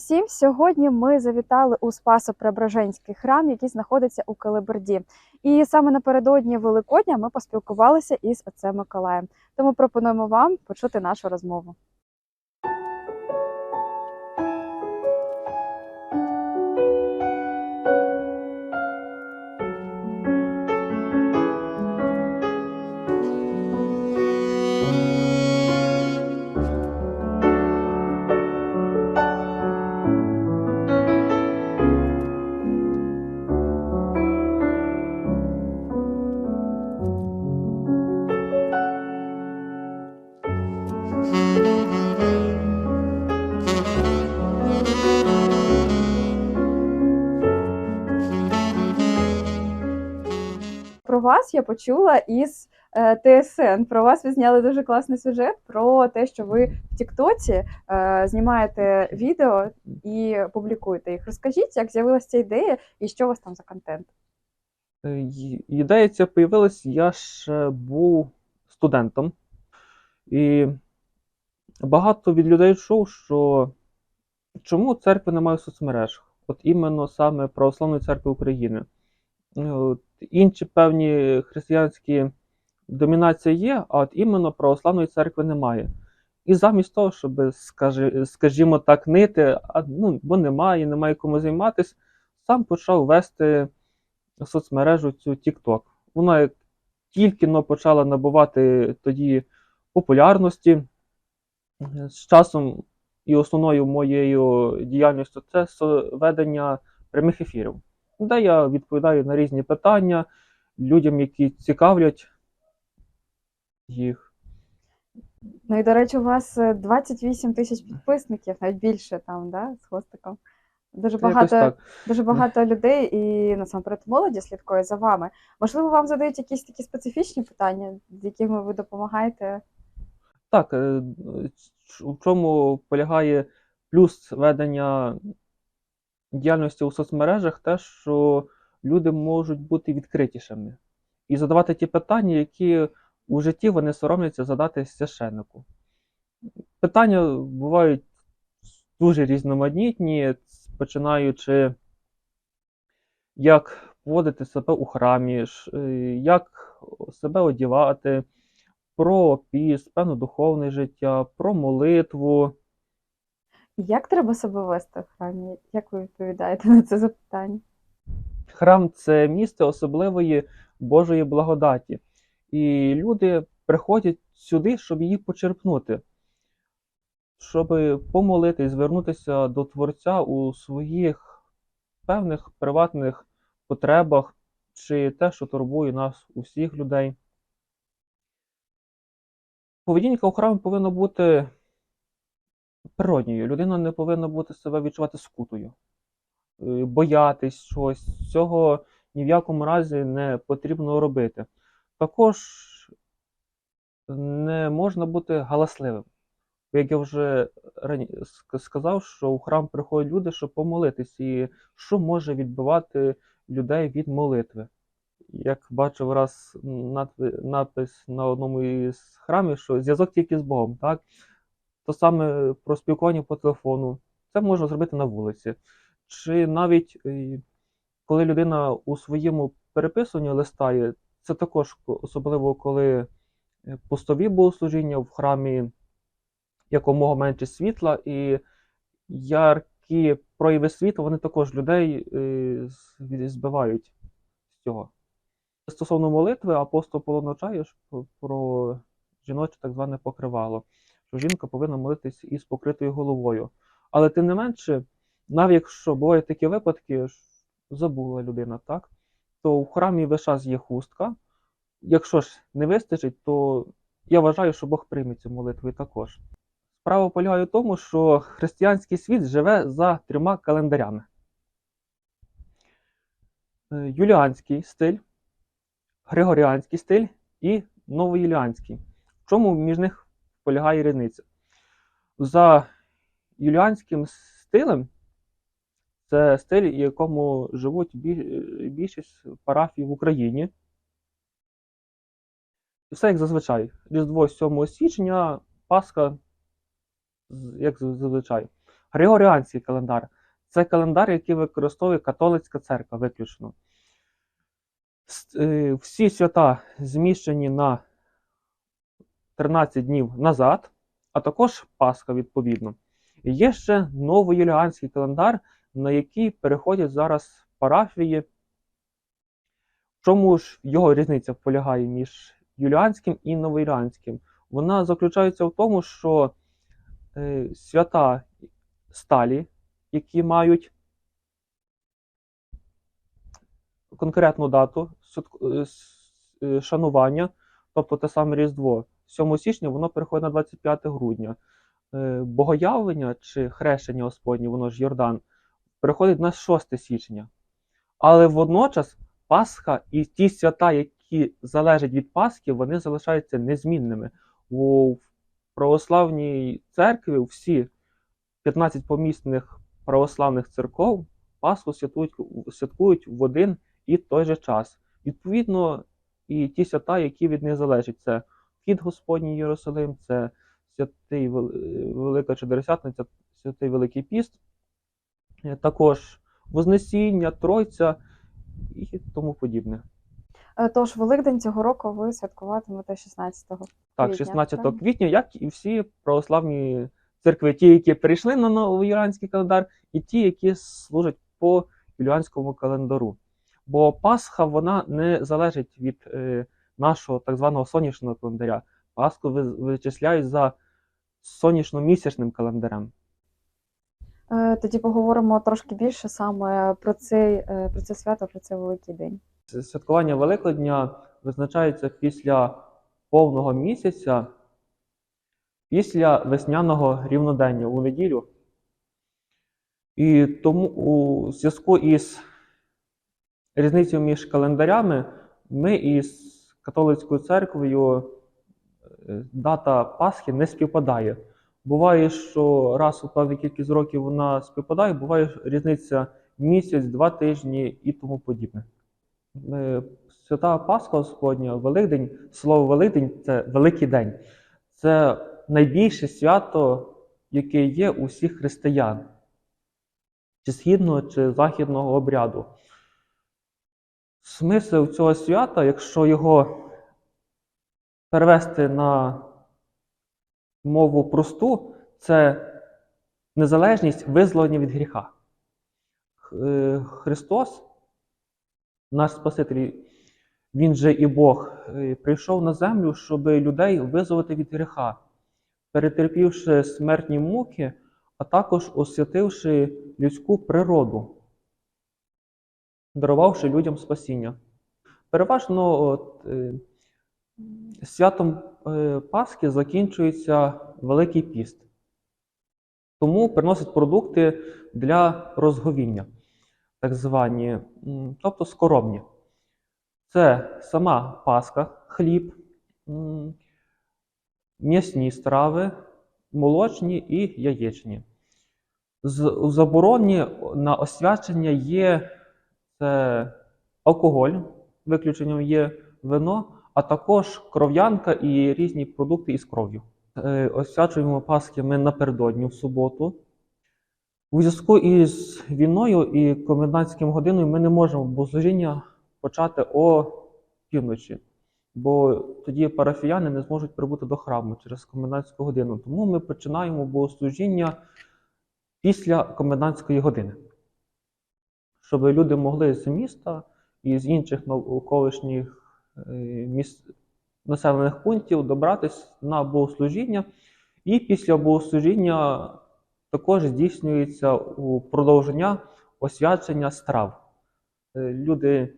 усім! Сьогодні ми завітали у Спасо-Преображенський храм, який знаходиться у Калиберді. І саме напередодні Великодня ми поспілкувалися із отцем Миколаєм. Тому пропонуємо вам почути нашу розмову. Вас я почула із е, ТСН. Про вас ви зняли дуже класний сюжет про те, що ви в Тіктоці е, знімаєте відео і публікуєте їх. Розкажіть, як з'явилася ця ідея і що у вас там за контент? Е, Ідея ця появилась, я ще був студентом, і багато від людей чув, що чому церкви немає в соцмережах? От іменно саме Православної церкви України. От інші певні християнські домінації є, а от іменно православної церкви немає. І замість того, щоб, скажімо так, нити, ну, бо немає, немає кому займатися, сам почав вести соцмережу цю TikTok. Вона тільки но почала набувати тоді популярності. З часом і основною моєю діяльністю це ведення прямих ефірів, де я відповідаю на різні питання людям, які цікавлять їх. Ну і до речі, у вас е, 28 тисяч підписників, навіть більше там, да, з хвостиком. Дуже багато, дуже багато людей і насамперед молоді слідкує за вами. Можливо, вам задають якісь такі специфічні питання, з якими ви допомагаєте? Так, е, ч- у чому полягає плюс ведення діяльності у соцмережах, те, що люди можуть бути відкритішими і задавати ті питання, які у житті вони соромляться задати священнику. Питання бувають дуже різноманітні, починаючи, як поводити себе у храмі, е, як себе одягати, про піст, певне духовне життя, про молитву. Як треба себе вести в храмі? Як ви відповідаєте на це запитання? Храм це місце особливої Божої благодаті. І люди приходять сюди, щоб її почерпнути, щоб помолитись, звернутися до Творця у своїх певних приватних потребах, чи те, що турбує нас, усіх людей. Поведінка у храмі повинна бути природньою. Людина не повинна бути себе відчувати скутою, е, боятись щось. Цього ні в якому разі не потрібно робити. Також не можна бути галасливим. Як я вже рані... сказав, що у храм приходять люди, щоб помолитись, і що може відбивати людей від молитви. Як бачив раз надпис на одному із храмів, що зв'язок тільки з Богом, так? То саме про спілкування по телефону. Це можна зробити на вулиці. Чи навіть е, коли людина у своєму переписуванні листає, це також особливо коли е, постові богослужіння в храмі якомога менше світла, і яркі прояви світла, вони також людей е, збивають з цього. Стосовно молитви, апостол про- про жіноче так зване покривало, що жінка повинна молитись із покритою головою. Але тим не менше, навіть якщо бувають такі випадки, забула людина, так, то в храмі весь час є хустка. Якщо ж не вистачить, то я вважаю, що Бог прийме цю молитву також. Справа полягає в тому, що християнський світ живе за трьома календарями: Е, юліанський стиль, григоріанський стиль і новоюліанський. В чому між них полягає різниця? За юліанським стилем це стиль, в якому живуть більшість парафій в Україні. І все як зазвичай. Різдво 7 січня, Пасха, як зазвичай. Григоріанський календар це календар, який використовує католицька церква виключно. Е, Всі свята зміщені на 13 днів назад, а також Пасха, відповідно. Є ще новоюліанський календар, на який переходять зараз парафії. В чому ж його різниця полягає між юліанським і новоюліанським? Вона заключається в тому, що е, свята сталі, які мають конкретну дату е, е, шанування, тобто те саме Різдво, 7 січня воно переходить на 25 грудня. Е, Богоявлення чи хрещення Господнє, воно ж Йордан, переходить на 6 січня. Але водночас Пасха і ті свята, які залежать від Пасхи, вони залишаються незмінними. У православній церкві всі 15 помісних православних церков Пасху святують, святкують в один і той же час. Відповідно, і ті свята, які від них залежать, це вхід Господній Єрусалим, це святий Велика Чотиридесятниця, святий Великий Піст, е, також Вознесіння, Тройця і тому подібне. Е, Тож Великдень цього року ви святкуватимете 16-го. Так, 16 правильно? квітня, як і всі православні церкви, ті, які перейшли на новоюліанський календар, і ті, які служать по юліанському календару. Бо Пасха вона не залежить від е, нашого так званого сонячного календаря. Пасху вичисляють за сонячно-місячним календарем. Е, Тоді поговоримо трошки більше саме про цей е, про це свято, про цей великий день. Святкування Великодня визначається після повного місяця, після весняного рівнодення у неділю. І тому у зв'язку із різницею між календарями ми із католицькою церквою е, дата Пасхи не співпадає. Буває, що раз у певну кількість років вона співпадає, буває різниця місяць, два тижні і тому подібне. Е, Свята Пасха Господня, Великдень, слово Великдень це великий день. Це найбільше свято, яке є у всіх християн, чи східного, чи західного обряду. Смисл цього свята, якщо його перевести на мову просту, це незалежність визволення від гріха. Е, Христос, наш Спаситель, Він же і Бог, е, прийшов на землю, щоб людей визволити від гріха, перетерпівши смертні муки, а також освятивши людську природу, дарувавши людям спасіння. Переважно от, е, святом е, Пасхи закінчується Великий піст. Тому приносять продукти для розговіння, так звані, тобто скоромні. Це сама Пасха, хліб, м'ясні страви, молочні і яєчні. З у забороні на освячення є це алкоголь, виключенням є вино, а також кров'янка і різні продукти із кров'ю. Е, Освячуємо Пасхи ми напередодні в суботу. У зв'язку із війною і комендантським годиною ми не можемо богослужіння почати о півночі, бо тоді парафіяни не зможуть прибути до храму через комендантську годину. Тому ми починаємо богослужіння після комендантської години, щоб люди могли з міста і з інших навколишніх е, населених пунктів добратися на богослужіння. І після богослужіння також здійснюється продовження освячення страв. Е, Люди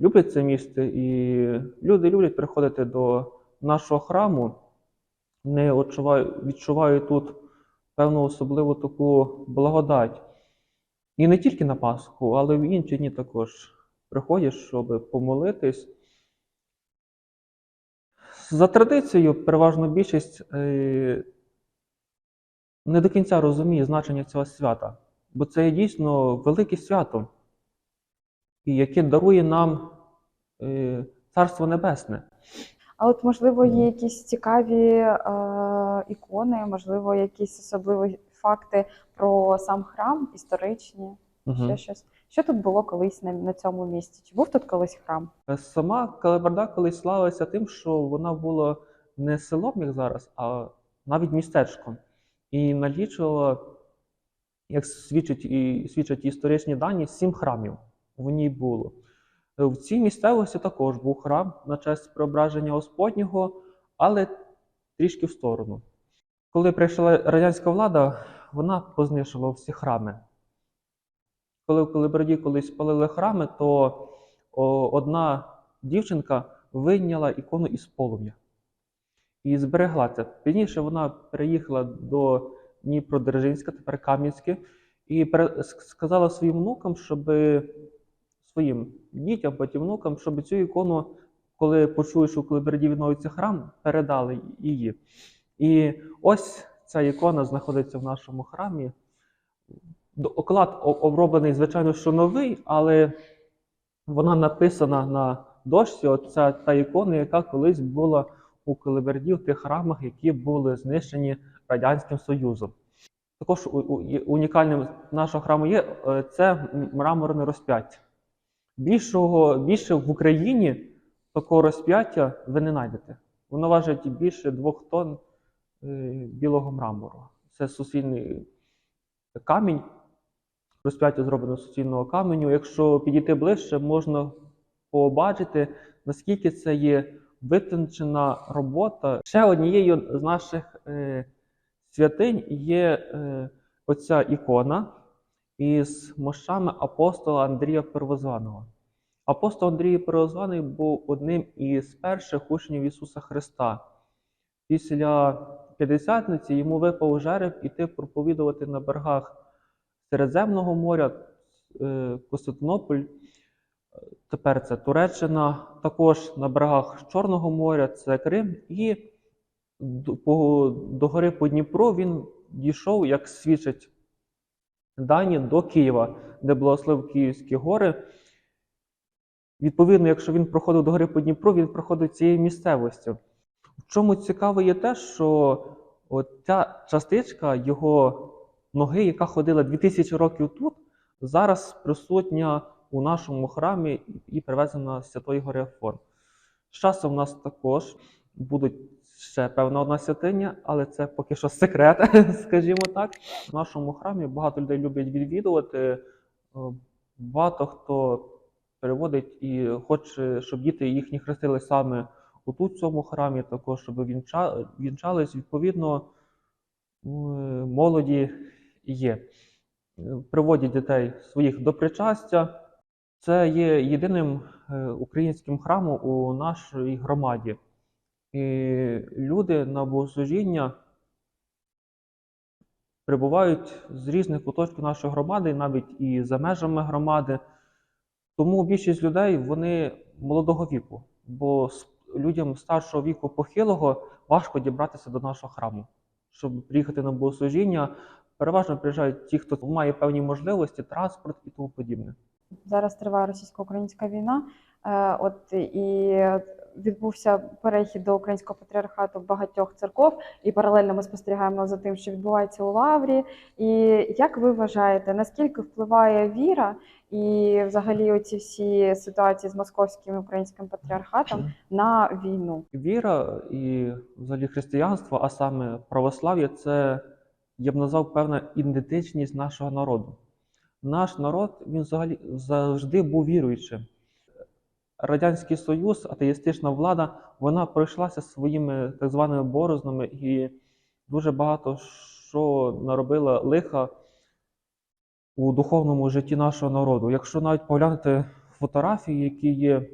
люблять це місце, і люди люблять приходити до нашого храму, не відчувають тут певну особливу таку благодать. І не тільки на Пасху, але в інші дні також приходять, щоб помолитись. За традицією, переважно більшість е, не до кінця розуміє значення цього свята, бо це є дійсно велике свято, яке дарує нам е, Царство Небесне. А от, можливо, є якісь цікаві е, ікони, можливо, якийсь особливий факти про сам храм, історичні, Мгм. ще щось. Що тут було колись на, на цьому місці? Чи був тут колись храм? Е, Сама Калебарда колись славилася тим, що вона була не селом, як зараз, а навіть містечком. І налічувала, як свідчать, і, свідчать історичні дані, сім храмів в ній було. Е, В цій місцевості також був храм на честь преображення Господнього, але трішки в сторону. Коли прийшла радянська влада, вона познищила всі храми. Коли в Калиберді колись спалили храми, то о, одна дівчинка вийняла ікону із полум'я і зберегла це. Пізніше вона переїхала до Дніпродзержинська, тепер Кам'янське, і сказала своїм внукам, щоб своїм дітям, потім внукам, щоб цю ікону, коли почули, що в Калиберді відновиться храм, передали її. І ось ця ікона знаходиться в нашому храмі. Оклад оброблений, звичайно, що новий, але вона написана на дошці. Оця та ікона, яка колись була у Калиберді в тих храмах, які були знищені Радянським Союзом. Також унікальним нашого храму є е, це мраморне розп'яття. Більшого, більше в Україні такого розп'яття ви не знайдете. Воно важить більше двох тонн білого мрамору. Це суцільний камінь. Розп'яття зроблено з суцільного каменю. Якщо підійти ближче, можна побачити, наскільки це є витончена робота. Ще однією з наших е, святинь є е, оця ікона із мощами апостола Андрія Первозваного. Апостол Андрій Первозваний був одним із перших учнів Ісуса Христа. Після П'ятдесятниці йому випав жереб іти проповідувати на берегах Середземного моря, е, Константинополь, е, тепер це Туреччина, також на берегах Чорного моря, це Крим, і до, гори по Дніпру він дійшов, як свідчать дані, до Києва, де благословив Київські гори. Відповідно, якщо він проходив до гори по Дніпру, він проходив цією місцевістю. В чому цікаво є те, що от ця частичка його ноги, яка ходила 2000 років тут, зараз присутня у нашому храмі і привезена з Святої Гори Афон. З часом у нас також будуть ще певна одна святиня, але це поки що секрет, скажімо так. В нашому храмі багато людей люблять відвідувати. Е, Багато хто переводить і хоче, щоб діти їхні хрестили саме отут в цьому храмі, також щоб вінчались. Відповідно, молоді є. Приводять дітей своїх до причастя. Це є єдиним е, українським храмом у нашій громаді. І люди на богослужіння прибувають з різних куточків нашої громади, навіть і за межами громади. Тому більшість людей вони молодого віку, бо людям старшого віку похилого важко дібратися до нашого храму. Щоб приїхати на богослужіння, переважно приїжджають ті, хто має певні можливості, транспорт і тому подібне. Зараз триває російсько-українська війна. е, От і відбувся перехід до українського патріархату багатьох церков, і паралельно ми спостерігаємо за тим, що відбувається у Лаврі. І як ви вважаєте, наскільки впливає віра і взагалі оці всі ситуації з московським і українським патріархатом на війну? Віра і взагалі християнство, а саме православ'я, це я б назвав певна ідентичність нашого народу. Наш народ він взагалі завжди був віруючим. Радянський Союз, атеїстична влада, вона пройшлася своїми так званими борознами і дуже багато що наробила лиха у духовному житті нашого народу. Якщо навіть поглянути фотографії, які є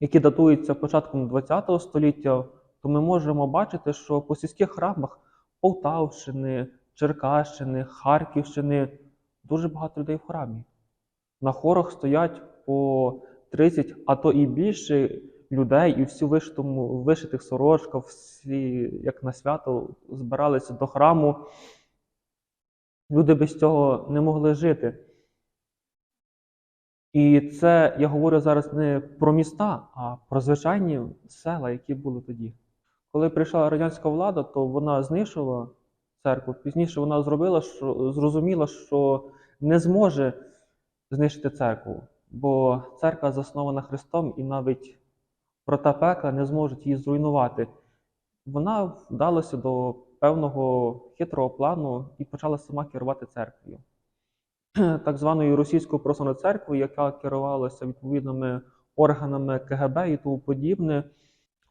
які датуються початком ХХ століття, то ми можемо бачити, що по сільських храмах Полтавщини, Черкащини, Харківщини дуже багато людей в храмі. На хорах стоять по 30, а то і більше людей, і всі вишитому, вишитих сорочках, всі, як на свято, збиралися до храму. Люди без цього не могли жити. І це я говорю зараз не про міста, а про звичайні села, які були тоді. Коли прийшла радянська влада, то вона знищила церкву. Пізніше вона зробила, що зрозуміла, що не зможе знищити церкву, бо церква заснована Христом, і навіть врата пекла не зможуть її зруйнувати. Вона вдалася до певного хитрого плану і почала сама керувати церквою. Так званою російською православною церквою, яка керувалася відповідними органами КГБ і тому подібне.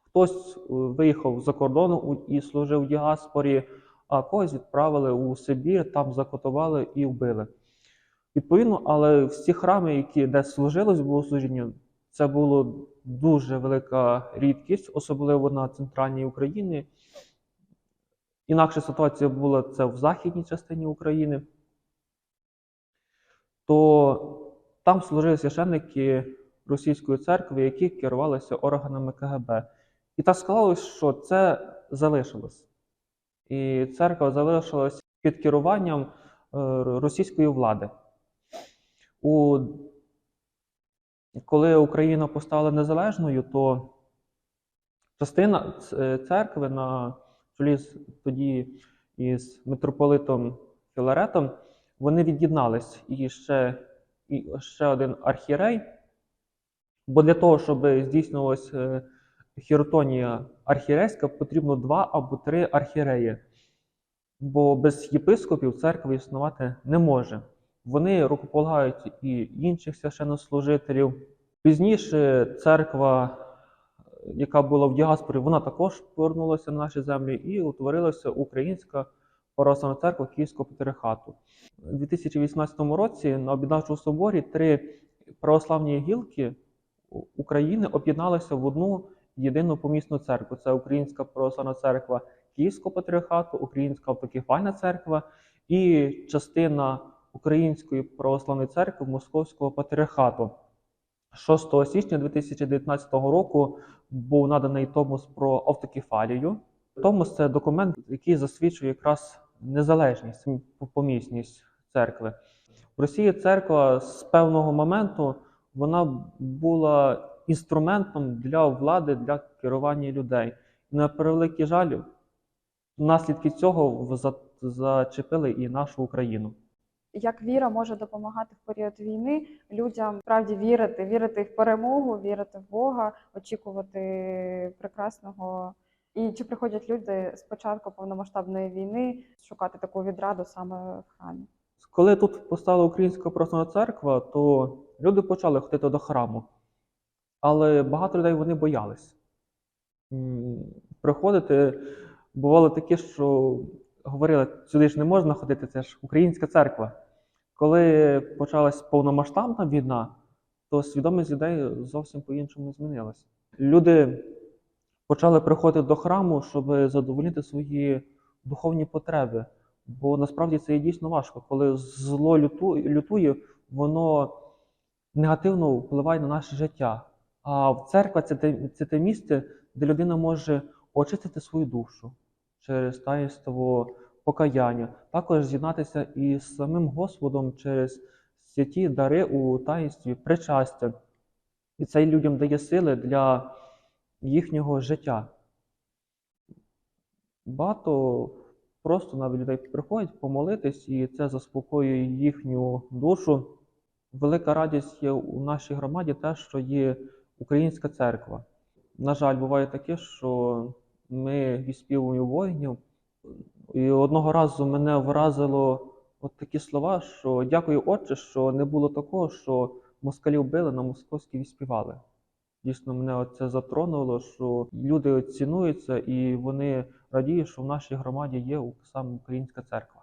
Хтось е, виїхав за кордон і служив в діаспорі, а когось відправили у Сибір, там закотували і вбили. Відповідно, але всі храми, які де служилось богослужіння, це була дуже велика рідкість, особливо на центральній Україні. Інакша ситуація була це в західній частині України. То там служили священники російської церкви, які керувалися органами КГБ. І так склалось, що це залишилось. І церква залишилась під керуванням е, російської влади. У... Коли Україна постала незалежною, то частина церкви на чолі тоді із митрополитом Філаретом, вони від'єднались. І ще, і ще один архірей. Бо для того, щоб здійснювалася е, хіротонія архірейська, потрібно два або три архіреї. Бо без єпископів церква існувати не може. Вони рукополагають і інших священнослужителів. Пізніше церква, яка була в діаспорі, вона також повернулася на наші землі і утворилася Українська православна церква Київського патріархату. У 2018 році на об'єднавчому соборі три православні гілки України об'єдналися в одну єдину помісну церкву. Це Українська православна церква Київського патріархату, Українська автокефальна церква і частина Української православної церкви Московського патріархату. 6 січня 2019 року був наданий Томос про автокефалію. Томос це документ, який засвідчує якраз незалежність, помісність церкви. В Росії церква з певного моменту вона була інструментом для влади, для керування людей. На превеликий жаль, наслідки цього зачепили і нашу Україну. Як віра може допомагати в період війни людям справді вірити, вірити в перемогу, вірити в Бога, очікувати прекрасного. І чи приходять люди з початку повномасштабної війни шукати таку відраду саме в храмі? Коли тут постала Українська православна церква, то люди почали ходити до храму. Але багато людей вони боялись. Приходити бувало таке, що говорили, сюди ж не можна ходити, це ж українська церква. Коли почалась повномасштабна війна, то свідомість людей зовсім по-іншому змінилася. Люди почали приходити до храму, щоб задовольнити свої духовні потреби. Бо насправді це є дійсно важко. Коли зло люту- лютує, воно негативно впливає на наше життя. А церква це те місце, де людина може очистити свою душу через таїнство покаяння, також з'єднатися із самим Господом через святі дари у таїнстві причастя. І це людям дає сили для їхнього життя. Багато просто навіть людей приходять помолитись, і це заспокоює їхню душу. Велика радість є у нашій громаді те, що є українська церква. На жаль, буває таке, що ми відспівуємо воїнів. І одного разу мене вразило от такі слова, що дякую, Отче, що не було такого, що москалів били, на московській відспівали. Дійсно, мене це затронуло, що люди цінуються і вони радіють, що в нашій громаді є саме українська церква.